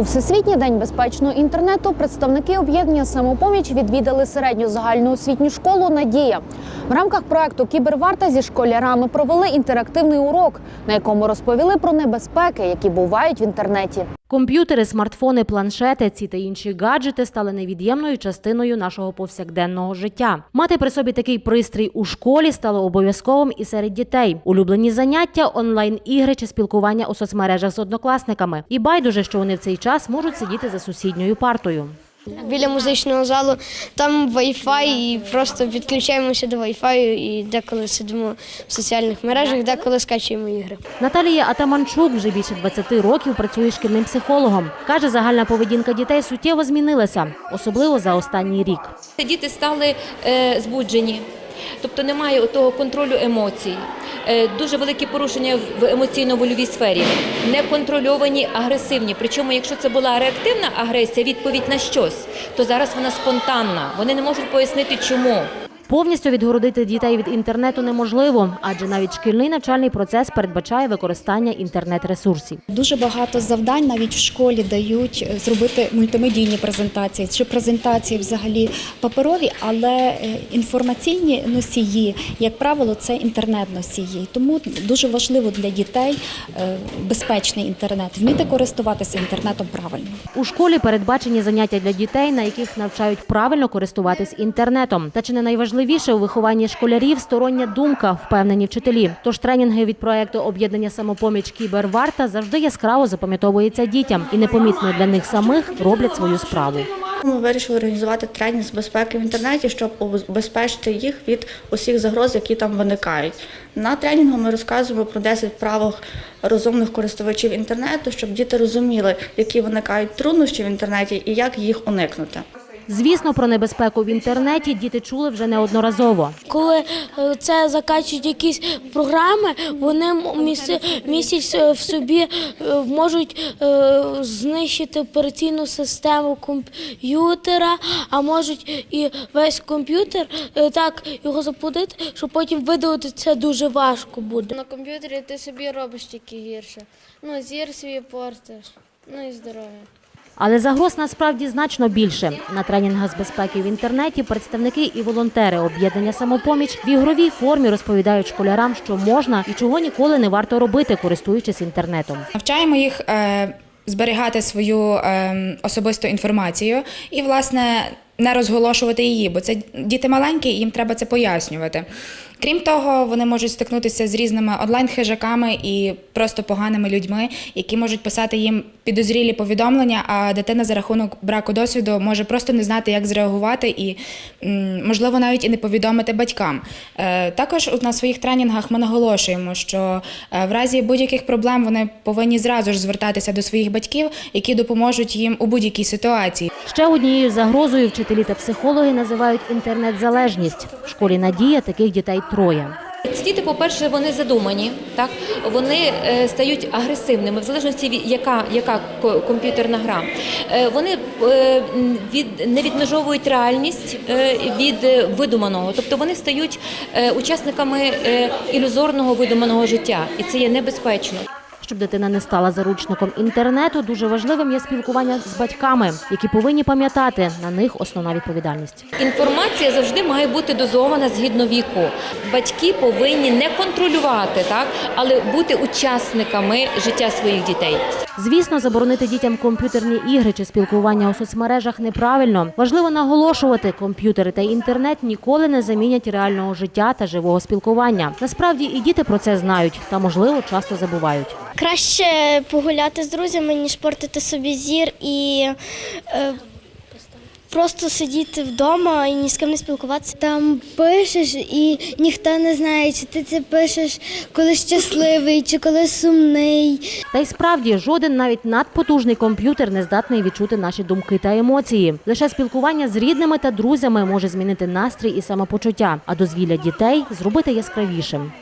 У Всесвітній день безпечного інтернету представники об'єднання самопоміч відвідали середню загальноосвітню школу Надія. В рамках проекту Кіберварта зі школярами провели інтерактивний урок, на якому розповіли про небезпеки, які бувають в інтернеті. Комп'ютери, смартфони, планшети, ці та інші гаджети стали невід'ємною частиною нашого повсякденного життя. Мати при собі такий пристрій у школі стало обов'язковим і серед дітей. Улюблені заняття, онлайн-ігри чи спілкування у соцмережах з однокласниками. І байдуже, що вони в цей час можуть сидіти за сусідньою партою. Біля музичного залу там Wi-Fi і просто підключаємося до Wi-Fi і деколи сидимо в соціальних мережах, деколи скачуємо ігри. Наталія Атаманчук вже більше 20 років працює шкільним психологом. Каже, загальна поведінка дітей суттєво змінилася, особливо за останній рік. Діти стали е, збуджені, тобто немає того контролю емоцій. Е, Дуже великі порушення в емоційно-вольовій сфері, неконтрольовані, агресивні. Причому, якщо це була реактивна агресія, відповідь на щось, то зараз вона спонтанна. Вони не можуть пояснити, чому. Повністю відгородити дітей від інтернету неможливо, адже навіть шкільний навчальний процес передбачає використання інтернет-ресурсів. Дуже багато завдань навіть в школі дають е, зробити мультимедійні презентації чи презентації взагалі паперові, але е, інформаційні носії, як правило, це інтернет-носії. Тому дуже важливо для дітей е, безпечний інтернет, вміти користуватися інтернетом правильно. У школі передбачені заняття для дітей, на яких навчають правильно користуватись інтернетом. Та чи не найважливіше у вихованні школярів стороння думка, впевнені вчителі. Тож тренінги від проекту об'єднання самопоміч Кіберварта завжди яскраво запам'ятовуються дітям і непомітно для них самих роблять свою справу. Ми вирішили організувати тренінг з безпеки в інтернеті, щоб убезпечити їх від усіх загроз, які там виникають. На тренінгу ми розказуємо про 10 правил розумних користувачів інтернету, щоб діти розуміли, які виникають труднощі в інтернеті і як їх уникнути. Звісно, про небезпеку в інтернеті діти чули вже неодноразово. Коли е, це закачують якісь програми, вони міс- містять е, в собі, е, можуть знищити операційну систему комп'ютера, а можуть і весь комп'ютер так його запудити, що потім видалити це дуже важко буде. На комп'ютері ти собі робиш тільки гірше. Ну, зір свій портиш, ну і здоров'я. Але загроз насправді значно більше. На тренінгах з безпеки в інтернеті представники і волонтери об'єднання самопоміч в ігровій формі розповідають школярам, що можна і чого ніколи не варто робити, користуючись інтернетом. Навчаємо їх е, зберігати свою е, особисту інформацію і, власне, не розголошувати її, бо це діти маленькі, їм треба це пояснювати. Крім того, вони можуть стикнутися з різними онлайн-хижаками і просто поганими людьми, які можуть писати їм підозрілі повідомлення, а дитина за рахунок браку досвіду може просто не знати, як зреагувати і, можливо, навіть і не повідомити батькам. Е, Також на своїх тренінгах ми наголошуємо, що е, в разі будь-яких проблем вони повинні зразу ж звертатися до своїх батьків, які допоможуть їм у будь-якій ситуації. Ще однією загрозою вчителі та психологи називають інтернет-залежність. В школі Надія таких дітей троє. Ці діти, по-перше, вони задумані, так вони е, стають агресивними, в залежності яка, яка комп'ютерна гра. Е, вони е, від не відмежовують реальність від видуманого, тобто вони стають учасниками ілюзорного видуманого життя, і це є небезпечно. Щоб дитина не стала заручником інтернету, дуже важливим є спілкування з батьками, які повинні пам'ятати на них основна відповідальність. Інформація завжди має бути дозована згідно віку. Батьки повинні не контролювати, так, але бути учасниками життя своїх дітей. Звісно, заборонити дітям комп'ютерні ігри чи спілкування у соцмережах неправильно. Важливо наголошувати, комп'ютери та інтернет ніколи не замінять реального життя та живого спілкування. Насправді і діти про це знають та, можливо, часто забувають. Краще погуляти з друзями, ніж портити собі зір і е, просто сидіти вдома і ні з ким не спілкуватися. Там пишеш і ніхто не знає, чи ти це пишеш, коли щасливий, чи коли сумний. Та й справді жоден навіть надпотужний комп'ютер не здатний відчути наші думки та емоції. Лише спілкування з рідними та друзями може змінити настрій і самопочуття, а дозвілля дітей зробити яскравішим.